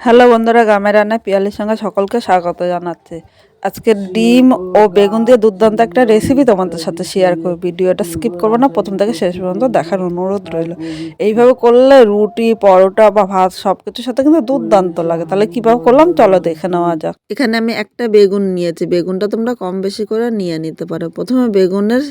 Hello বন্ধুরা, গ্রামের রান্নায় পিয়ালির সঙ্গে সকলকে স্বাগত জানাচ্ছি। আজকে ডিম ও বেগুন দিয়ে দুর্দান্ত একটা রেসিপি তোমাদের সাথে শেয়ার করব। ভিডিওটা স্কিপ করব না, প্রথম থেকে শেষ পর্যন্ত দেখার অনুরোধ রইল। এইভাবে করলে রুটি, পরোটা বা ভাত সব কিছুর সাথে কিন্তু দুর্দান্ত লাগে। তাহলে কীভাবে করলাম? চলো দেখে নেওয়া যাক। এখানে আমি একটা বেগুন নিয়েছি। বেগুনটা তোমরা কম বেশি করে নিয়ে নিতে পারো। প্রথমে বেগুনের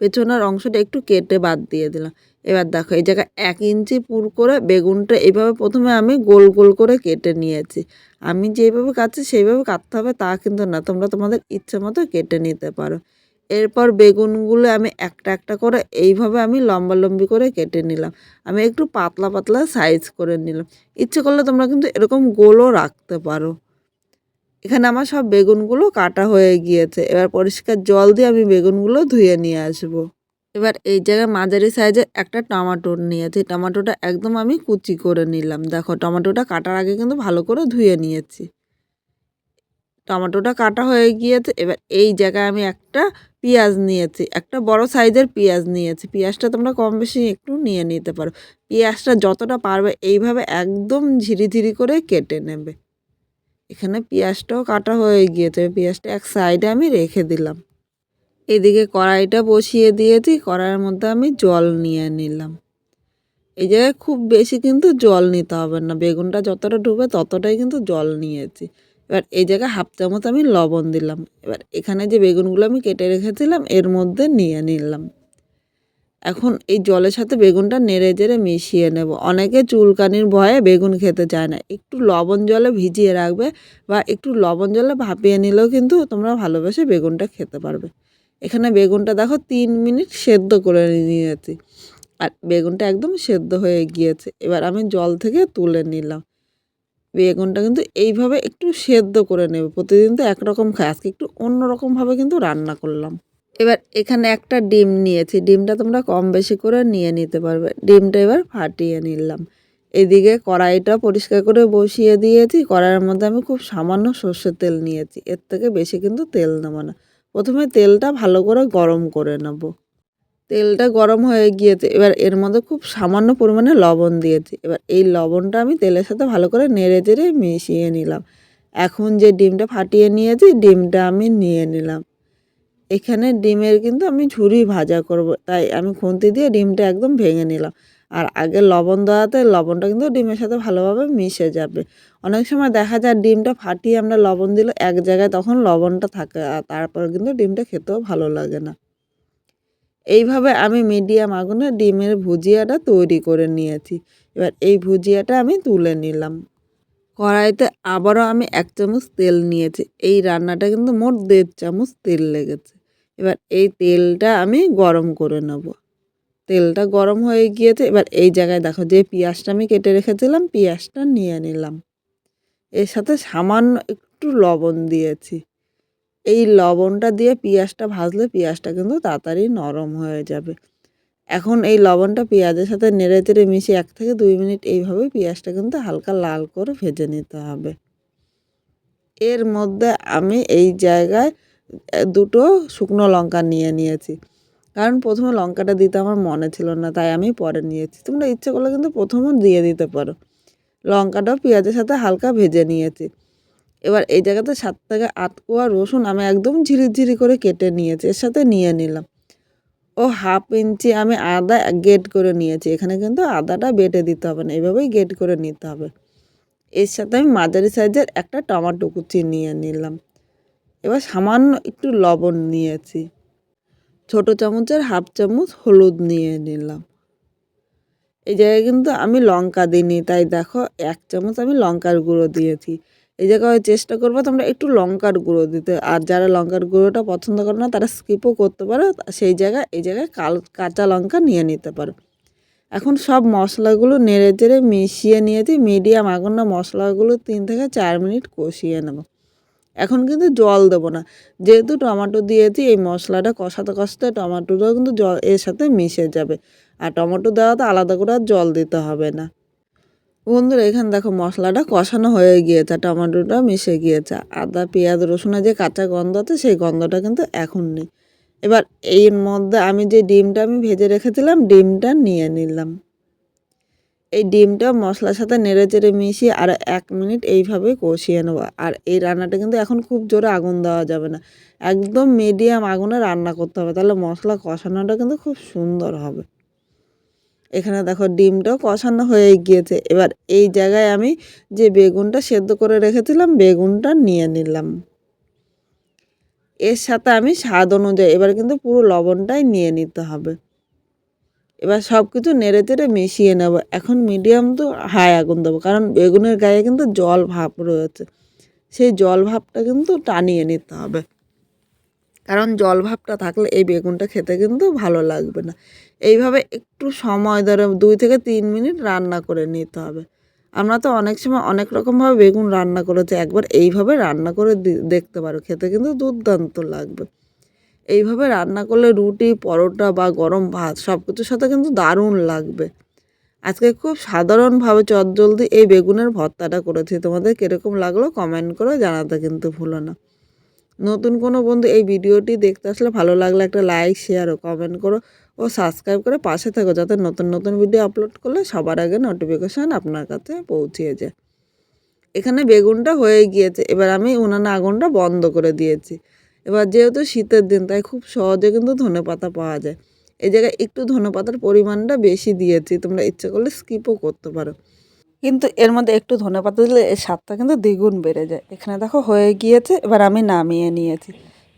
পেছনের অংশটা একটু কেটে বাদ দিয়ে দিলাম। এবার দেখো, এই জায়গায় এক ইঞ্চি পুর করে বেগুনটা এইভাবে প্রথমে আমি গোল গোল করে কেটে নিয়েছি। আমি যেভাবে কাটছি সেইভাবে কাটতে হবে, তা কিন্তু না। তোমরা তোমাদের ইচ্ছে মতো কেটে নিতে পারো। এরপর বেগুনগুলো আমি একটা একটা করে এইভাবে আমি লম্বা লম্বি করে কেটে নিলাম। আমি একটু পাতলা পাতলা সাইজ করে নিলাম। ইচ্ছে করলে তোমরা কিন্তু এরকম গোলও রাখতে পারো। এখানে আমার সব বেগুনগুলো কাটা হয়ে গিয়েছে। এবার পরিষ্কার জল দিয়ে আমি বেগুনগুলো ধুয়ে নিয়ে আসব। এবার এই জায়গায় মাঝারি সাইজের একটা টমাটো নিয়েছি। টমাটোটা একদম আমি কুচি করে নিলাম। দেখো, টমাটোটা কাটার আগে কিন্তু ভালো করে ধুয়ে নিয়েছি। টমাটোটা কাটা হয়ে গিয়েছে। এবার এই জায়গায় আমি একটা পেঁয়াজ নিয়েছি। একটা বড় সাইজের পেঁয়াজ নিয়েছি। পেঁয়াজটা তোমরা কম বেশি একটু নিয়ে নিতে পারো। পেঁয়াজটা যতটা পারবে এইভাবে একদম ঝিরি ঝিরি করে কেটে নেবে। এখানে পেঁয়াজটাও কাটা হয়ে গিয়েছে। পেঁয়াজটা এক সাইডে আমি রেখে দিলাম। এদিকে কড়াইটা বসিয়ে দিয়েছি, কড়াইয়ের মধ্যে আমি জল নিয়ে নিলাম। এই জায়গায় খুব বেশি কিন্তু জল নিতে হবে না। বেগুনটা যতটা ডুবে ততটাই কিন্তু জল নিয়েছি। এবার এই জায়গায় হাফ চামচ আমি লবণ দিলাম। এবার এখানে যে বেগুনগুলো আমি কেটে রেখেছিলাম, এর মধ্যে নিয়ে নিলাম। এখন এই জলের সাথে বেগুনটা নেড়ে চেড়ে মিশিয়ে নেব। অনেকে চুলকানির ভয়ে বেগুন খেতে চায় না। একটু লবণ জলে ভিজিয়ে রাখবে বা একটু লবণ জলে ভাপিয়ে নিলেও কিন্তু তোমরা ভালোবেসে বেগুনটা খেতে পারবে। এখানে বেগুনটা দেখো তিন মিনিট সেদ্ধ করে নিয়েছি আর বেগুনটা একদম সেদ্ধ হয়ে গিয়েছে। এবার আমি জল থেকে তুলে নিলাম। বেগুনটা কিন্তু এইভাবে একটু সেদ্ধ করে নেবে। প্রতিদিন তো একরকম খাই। আজকে একটু অন্যরকমভাবে কিন্তু রান্না করলাম। এবার এখানে একটা ডিম নিয়েছি। ডিমটা তোমরা কম বেশি করে নিয়ে নিতে পারবে। ডিমটা এবার ফাটিয়ে নিলাম। এদিকে কড়াইটা পরিষ্কার করে বসিয়ে দিয়েছি। কড়াইয়ের মধ্যে আমি খুব সামান্য সর্ষের তেল নিয়েছি। এর থেকে বেশি কিন্তু তেল নেব না। প্রথমে তেলটা ভালো করে গরম করে নেব। তেলটা গরম হয়ে গিয়েছে। এবার এর মধ্যে খুব সামান্য পরিমাণে লবণ দিয়েছি। এবার এই লবণটা আমি তেলের সাথে ভালো করে নেড়ে চেড়ে মিশিয়ে নিলাম। এখন যে ডিমটা ফাটিয়ে নিয়েছি, ডিমটা আমি নিয়ে নিলাম। এখানে ডিমের কিন্তু আমি ঝুরি ভাজা করব, তাই আমি খুন্তি দিয়ে ডিমটা একদম ভেঙে নিলাম। আর আগে লবণ দেওয়াতে লবণটা কিন্তু ডিমের সাথে ভালোভাবে মিশে যাবে। অনেক সময় দেখা যায় ডিমটা ফাটিয়ে আমরা লবণ দিলে এক জায়গায় তখন লবণটা থাকে, আর তারপর কিন্তু ডিমটা খেতেও ভালো লাগে না। এইভাবে আমি মিডিয়াম আগুনে ডিমের ভুজিয়াটা তৈরি করে নিয়েছি। এবার এই ভুজিয়াটা আমি তুলে নিলাম। কড়াইতে আবারও আমি এক চামচ তেল নিয়েছি। এই রান্নাটা কিন্তু মোট দেড় চামচ তেল লেগেছে। এবার এই তেলটা আমি গরম করে নেব। তেলটা গরম হয়ে গিয়েছে, এবার এই জায়গায় দেখো যে পেঁয়াজটা আমি কেটে রেখেছিলাম, পেঁয়াজটা নিয়ে নিলাম। এর সাথে সামান্য একটু লবণ দিয়েছি। এই লবণটা দিয়ে পেঁয়াজটা ভাজলে পেঁয়াজটা কিন্তু তাড়াতাড়ি নরম হয়ে যাবে। এখন এই লবণটা পেঁয়াজের সাথে নেড়ে চেড়ে মিশিয়ে এক থেকে দুই মিনিট এইভাবে পেঁয়াজটা কিন্তু হালকা লাল করে ভেজে নিতে হবে। এর মধ্যে আমি এই জায়গায় দুটো শুকনো লঙ্কা নিয়ে নিয়েছি। কারণ প্রথমে লঙ্কাটা দিতে আমার মনে ছিল না, তাই আমি পরে নিয়েছি। তোমরা ইচ্ছে করলে কিন্তু প্রথমও দিয়ে দিতে পারো। লঙ্কাটাও পেঁয়াজের সাথে হালকা ভেজে নিয়েছি। এবার এই জায়গাতে সাত থেকে আট কোয়া রসুন আমি একদম ঝিরি ঝিরি করে কেটে নিয়েছি, এর সাথে নিয়ে নিলাম। ও হাফ ইঞ্চি আমি আদা গেট করে নিয়েছি, এখানে কিন্তু আদাটা বেটে দিতে হবে না, এভাবেই গেট করে নিতে হবে। এর সাথে আমি মাঝারি সাইজের একটা টমাটো কুচি নিয়ে নিলাম। এবার সামান্য একটু লবণ নিয়েছি। ছোট চামচের হাফ চামচ হলুদ নিয়ে নিলাম। এই জায়গায় কিন্তু আমি লঙ্কা দিইনি, তাই দেখো এক চামচ আমি লঙ্কার গুঁড়ো দিয়েছি। এই জায়গায় চেষ্টা করব তোমরা একটু লঙ্কার গুঁড়ো দিতে। আর যারা লঙ্কার গুঁড়োটা পছন্দ করো না, তারা স্কিপও করতে পারো। সেই জায়গায়, এই জায়গায় কাল, কাঁচা লঙ্কা নিয়ে নিতে পারো। এখন সব মশলাগুলো নেড়ে চেড়ে মিশিয়ে নিয়েছি। মিডিয়াম আগুনে মশলাগুলো তিন থেকে চার মিনিট কষিয়ে নেব। এখন কিন্তু জল দেবো না। যেহেতু টমেটো দিয়েছি, এই মশলাটা কষাতে কষাতে টমেটোটাও কিন্তু জল, এর সাথে মিশে যাবে। আর টমেটো দেওয়াতে আলাদা করে আর জল দিতে হবে না। বন্ধুরা, এখানে দেখো মশলাটা কষানো হয়ে গিয়েছে, টমেটোটা মিশে গিয়েছে। আদা, পেঁয়াজ রসুনের যে কাঁচা গন্ধ আছে, সেই গন্ধটা কিন্তু এখন নেই। এবার এর মধ্যে আমি যে ডিমটা আমি ভেজে রেখেছিলাম, ডিমটা নিয়ে নিলাম। এই ডিমটা মশলার সাথে নেড়ে চেড়ে মিশিয়ে আর এক মিনিট এইভাবে কষিয়ে নেব। আর এই রান্নাটা কিন্তু এখন খুব জোরে আগুন দেওয়া যাবে না। একদম মিডিয়াম আগুনে রান্না করতে হবে, তাহলে মশলা কষানোটা কিন্তু খুব সুন্দর হবে। এখানে দেখো ডিমটাও কষানো হয়ে গিয়েছে। এবার এই জায়গায় আমি যে বেগুনটা সেদ্ধ করে রেখেছিলাম, বেগুনটা নিয়ে নিলাম। এর সাথে আমি স্বাদ অনুযায়ী, এবার কিন্তু পুরো লবণটাই নিয়ে নিতে হবে। এবার সব কিছু নেড়ে চেড়ে মিশিয়ে নেব। এখন মিডিয়াম তো হাই আগুন দেবো, কারণ বেগুনের গায়ে কিন্তু জল ভাব রয়েছে। সেই জল ভাবটা কিন্তু টানিয়ে নিতে হবে। কারণ জল ভাবটা থাকলে এই বেগুনটা খেতে কিন্তু ভালো লাগবে না। এইভাবে একটু সময় ধরে দুই থেকে তিন মিনিট রান্না করে নিতে হবে। আমরা তো অনেক সময় অনেক রকমভাবে বেগুন রান্না করেছি, একবার এইভাবে রান্না করে দেখতে পারো, খেতে কিন্তু দুর্দান্ত লাগবে। এইভাবে রান্না করলে রুটি, পরোটা বা গরম ভাত সব কিছুর সাথে কিন্তু দারুণ লাগবে। আজকে খুব সাধারণভাবে চটজলদি এই বেগুনের ভর্তাটা করেছি। তোমাদের কীরকম লাগল কমেন্ট করে জানাতে কিন্তু ভুলো না। নতুন কোনো বন্ধু এই ভিডিওটি দেখতে আসলে ভালো লাগলে একটা লাইক শেয়ার ও কমেন্ট করো ও সাবস্ক্রাইব করে পাশে থাকো যাতে নতুন নতুন ভিডিও আপলোড করলে সবার আগে নোটিফিকেশান আপনার কাছে পৌঁছিয়ে যায়। এখানে বেগুনটা হয়ে গিয়েছে। এবার আমি উনানে আগুনটা বন্ধ করে দিয়েছি। এবার যেহেতু শীতের দিন, তাই খুব সহজে কিন্তু ধনে পাতা পাওয়া যায়। এই জায়গায় একটু ধনে পাতার পরিমাণটা বেশি দিয়েছি, তোমরা ইচ্ছে করলে স্কিপও করতে পারো। কিন্তু এর মধ্যে একটু ধনে পাতা দিলে এর স্বাদটা কিন্তু দ্বিগুণ বেড়ে যায়। এখানে দেখো হয়ে গিয়েছে, এবার আমি নামিয়ে নিয়েছি।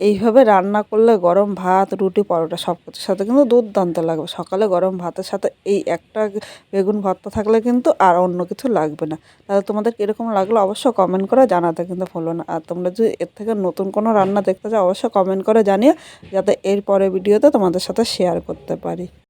এইভাবে রান্না করলে গরম ভাত, রুটি, পরোটা সব কিছুর সাথে কিন্তু দুর্দান্ত লাগবে। সকালে গরম ভাতের সাথে এই একটা বেগুন ভর্তা থাকলে কিন্তু আর অন্য কিছু লাগবে না। তাহলে তোমাদের কীরকম লাগল অবশ্যই কমেন্ট করে জানাতে কিন্তু ভুলো না। আর তোমরা যদি এর থেকে নতুন কোনো রান্না দেখতে চাও অবশ্যই কমেন্ট করে জানিও, যাতে এর পরে ভিডিওতে তোমাদের সাথে শেয়ার করতে পারি।